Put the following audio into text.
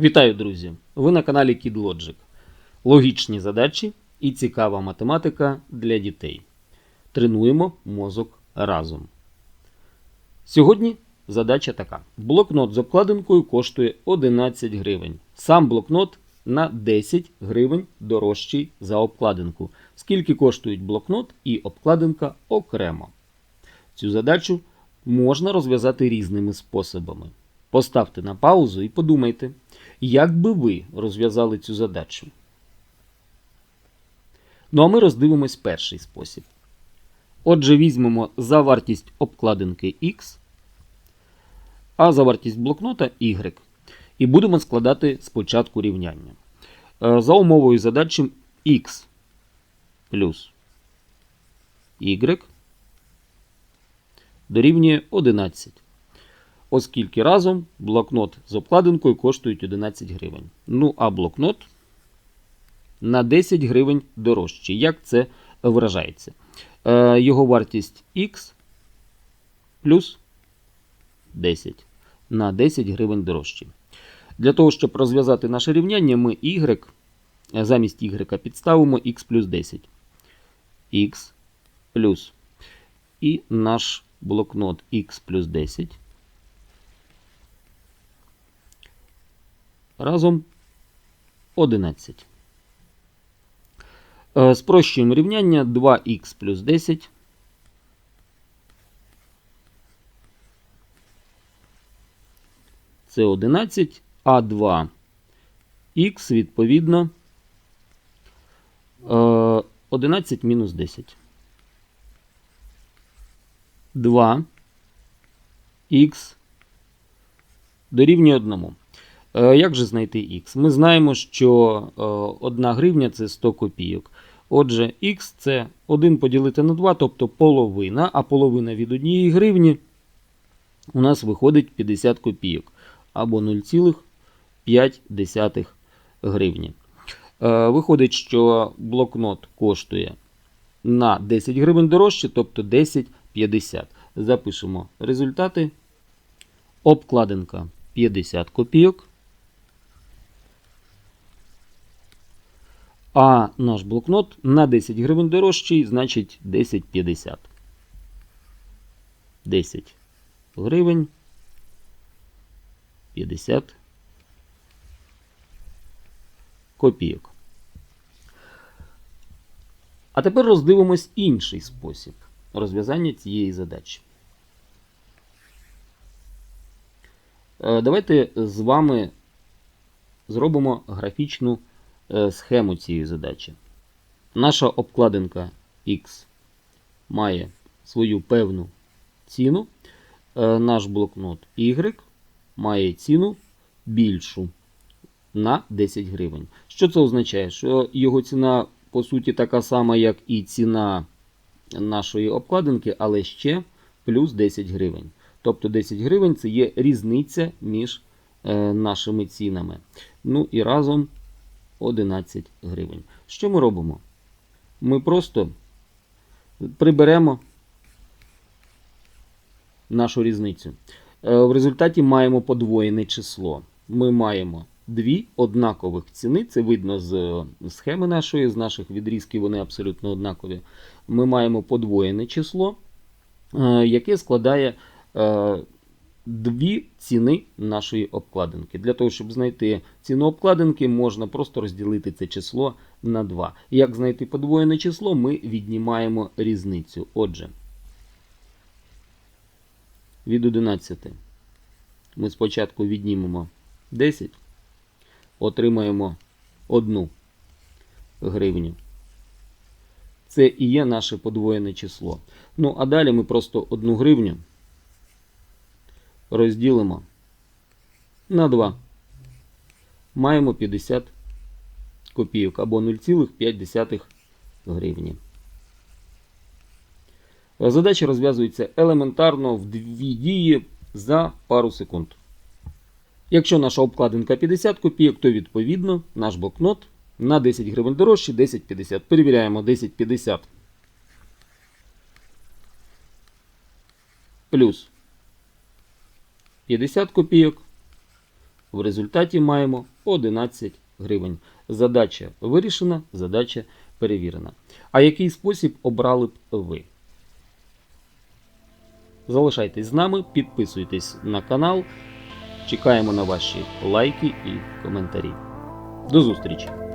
Вітаю, друзі! Ви на каналі KidLogic. Логічні задачі і цікава математика для дітей. Тренуємо мозок разом. Сьогодні задача така: блокнот з обкладинкою коштує 11 гривень. Сам блокнот на 10 гривень дорожчий за обкладинку. Скільки коштують блокнот і обкладинка окремо? Цю задачу можна розв'язати різними способами. Поставте на паузу і подумайте, як би ви розв'язали цю задачу. Ну а ми роздивимось перший спосіб. Отже, візьмемо за вартість обкладинки X, а за вартість блокнота Y. І будемо складати спочатку рівняння. Е, За умовою задачі X плюс Y дорівнює 11 оскільки разом блокнот з обкладинкою коштують 11 гривень. Ну, а блокнот на 10 гривень дорожчий. Як це виражається? Е, Його вартість X плюс 10 на 10 гривень дорожчий. Для того, щоб розв'язати наше рівняння, ми y замість y підставимо x плюс 10. x плюс і наш блокнот x плюс 10 разом 11. Е, Спрощуємо рівняння 2х плюс 10. Це 11, а 2х відповідно е, 11 мінус 10. 2х дорівнює 1. Е, Як же знайти х? Ми знаємо, що 1 гривня це 100 копійок. Отже, х це 1 поділити на 2, тобто половина, а половина від 1 гривні у нас виходить 50 копійок або 0,5 гривні. Е, Виходить, що блокнот коштує на 10 гривень дорожче, тобто 10,50. Запишемо результати. Обкладинка 50 копійок. А наш блокнот на 10 гривень дорожчий, значить 10,50. 10 гривень 50 копійок. А тепер роздивимось інший спосіб розв'язання цієї задачі. Е, Давайте з вами зробимо графічну схему цієї задачі. Наша обкладинка X має свою певну ціну. Е, Наш блокнот Y має ціну більшу на 10 гривень. Що це означає? Що його ціна, по суті, така сама, як і ціна нашої обкладинки, але ще плюс 10 гривень. Тобто 10 гривень це є різниця між е, нашими цінами. Ну і разом 11 гривень. Що ми робимо? Ми просто приберемо нашу різницю. Е, в результаті маємо подвоєне число. Ми маємо дві однакових ціни. Це видно з е, схеми нашої, з наших відрізків, вони абсолютно однакові. Ми маємо подвоєне число, е, яке складає дві ціни нашої обкладинки. Для того, щоб знайти ціну обкладинки, можна просто розділити це число на 2. Як знайти подвоєне число, ми віднімаємо різницю. Отже, від 11 ми спочатку віднімемо 10, отримаємо 1 гривню. Це і є наше подвоєне число. Ну, а далі ми просто 1 гривню розділимо на 2. Маємо 50 копійок або 0,5 гривні. Задача розв'язується елементарно в дві дії за пару секунд. Якщо наша обкладинка 50 копійок, то відповідно наш блокнот на 10 гривень дорожче 10,50. Перевіряємо 10,50 плюс 50 копійок В результаті маємо 11 гривень. Задача вирішена, задача перевірена. А який спосіб обрали б ви? Залишайтесь з нами, підписуйтесь на канал. Чекаємо на ваші лайки і коментарі. До зустрічі!